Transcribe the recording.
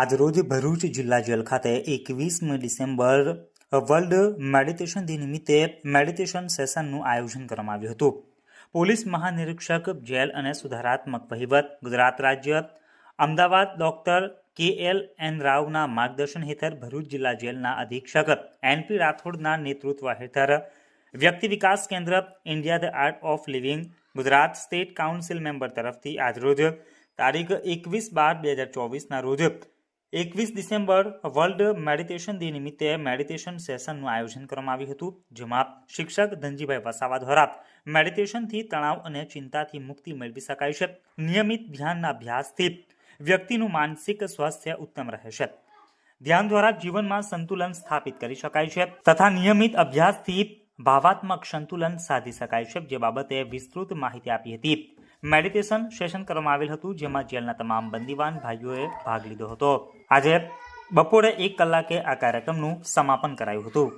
આજરોજ ભરૂચ જિલ્લા જેલ ખાતે એકવીસમી ડિસેમ્બર વર્લ્ડ મેડિટેશન દિન નિમિત્તે મેડિટેશન સેશનનું આયોજન કરવામાં આવ્યું હતું. પોલીસ મહાનિરીક્ષક જેલ અને સુધારાત્મક વહીવટ, ગુજરાત રાજ્ય, Ahmedabad doctor K L N રાવના માર્ગદર્શન હેઠળ ભરૂચ જિલ્લા જેલના અધિક્ષક એનપી રાઠોડના નેતૃત્વ હેઠળ વ્યક્તિ વિકાસ કેન્દ્ર, India the art of living, Gujarat state council member તરફથી આજરોજ તારીખ એકવીસ બાર બે હજાર ચોવીસના રોજ એકવીસ ડિસેમ્બર વર્લ્ડ મેડિટેશન ડે નિમિત્તે મેડિટેશન સેશનનું આયોજન કરવામાં આવ્યું હતું, જેમાં શિક્ષક ધનજીભાઈ વસાવા દ્વારા મેડિટેશનથી તણાવ અને ચિંતાથી મુક્તિ મેળવી શકાય છે. નિયમિત ધ્યાનના અભ્યાસથી વ્યક્તિનું માનસિક સ્વાસ્થ્ય ઉત્તમ રહે છે. ધ્યાન દ્વારા જીવનમાં સંતુલન સ્થાપિત કરી શકાય છે તથા નિયમિત અભ્યાસથી ભાવાત્મક સંતુલન સાધી શકાય છે, જે બાબતે વિસ્તૃત માહિતી આપી હતી. મેડિટેશન સેશન કરવામાં આવેલ હતું, જેમાં જેલના તમામ બંદીવાન ભાઈઓએ ભાગ લીધો હતો. આજે બપોરે એક કલાકે આ કાર્યક્રમનું સમાપન કરાયું હતું.